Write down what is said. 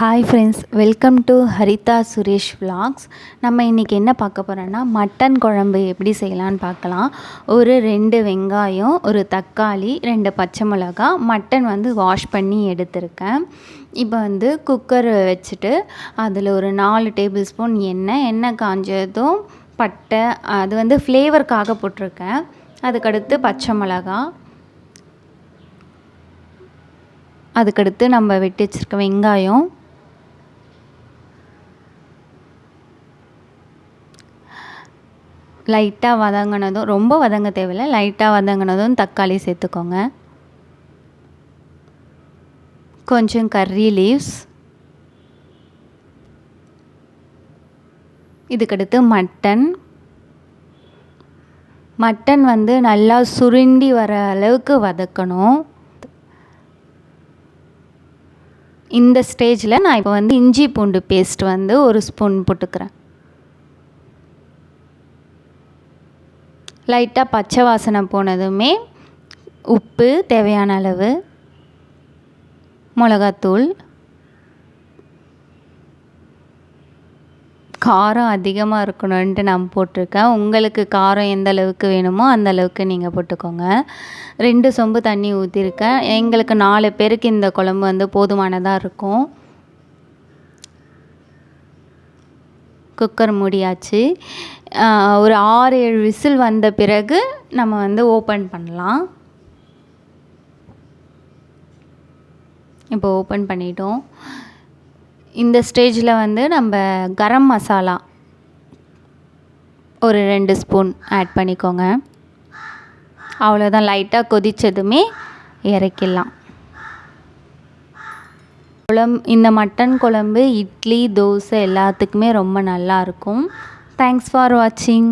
Hi friends welcome to Haritha Suresh vlogs நம்ம இன்றைக்கி என்ன பார்க்க போகிறோன்னா மட்டன் குழம்பு எப்படி செய்யலான்னு பார்க்கலாம். ஒரு ரெண்டு வெங்காயம் ஒரு தக்காளி ரெண்டு பச்சை மிளகா மட்டன் வந்து வாஷ் பண்ணி எடுத்திருக்கேன். இப்போ வந்து குக்கர் வச்சுட்டு அதில் ஒரு நாலு டேபிள் ஸ்பூன் எண்ணெய் எண்ணெய் காஞ்சதும் பட்டை அது வந்து ஃப்ளேவருக்காக போட்டிருக்கேன். அதுக்கடுத்து பச்சை மிளகா. அதுக்கடுத்து நம்ம வெட்டி வச்சுருக்க வெங்காயம். லைட்டாக வதங்கினதும் ரொம்ப வதங்க தேவையில்லை லைட்டாக வதங்கினதும் தக்காளி சேர்த்துக்கோங்க. கொஞ்சம் கர்ரி லீவ்ஸ் இதுக்கடுத்து மட்டன் மட்டன் வந்து நல்லா சுருண்டி வர அளவுக்கு வதக்கணும். இந்த ஸ்டேஜில் நான் இப்போ வந்து இஞ்சி பூண்டு பேஸ்ட் வந்து ஒரு ஸ்பூன் போட்டுக்கிறேன். லைட்டாக பச்சை வாசனை போனதுமே உப்பு தேவையான அளவு மிளகாத்தூள் காரம் அதிகமாக இருக்கணுன்ட்டு நான் போட்டிருக்கேன். உங்களுக்கு காரம் எந்த அளவுக்கு வேணுமோ அந்த அளவுக்கு நீங்கள் போட்டுக்கோங்க. ரெண்டு சொம்பு தண்ணி ஊற்றிருக்கேன் எங்களுக்கு நாலு பேருக்கு இந்த குழம்பு வந்து போதுமானதாக இருக்கும். குக்கர் மூடியாச்சு. ஒரு ஆறு ஏழு விசில் வந்த பிறகு நம்ம வந்து ஓப்பன் பண்ணலாம். இப்போ ஓப்பன் பண்ணிட்டோம். இந்த ஸ்டேஜில் வந்து நம்ம கரம் மசாலா ஒரு ரெண்டு ஸ்பூன் ஆட் பண்ணிக்கோங்க. அவ்வளோதான் லைட்டாக கொதித்ததுமே இறக்கிடலாம். குழம்பு இந்த மட்டன் குழம்பு இட்லி தோசை எல்லாத்துக்குமே ரொம்ப நல்லாயிருக்கும் தேங்க்ஸ் ஃபார் வாட்சிங்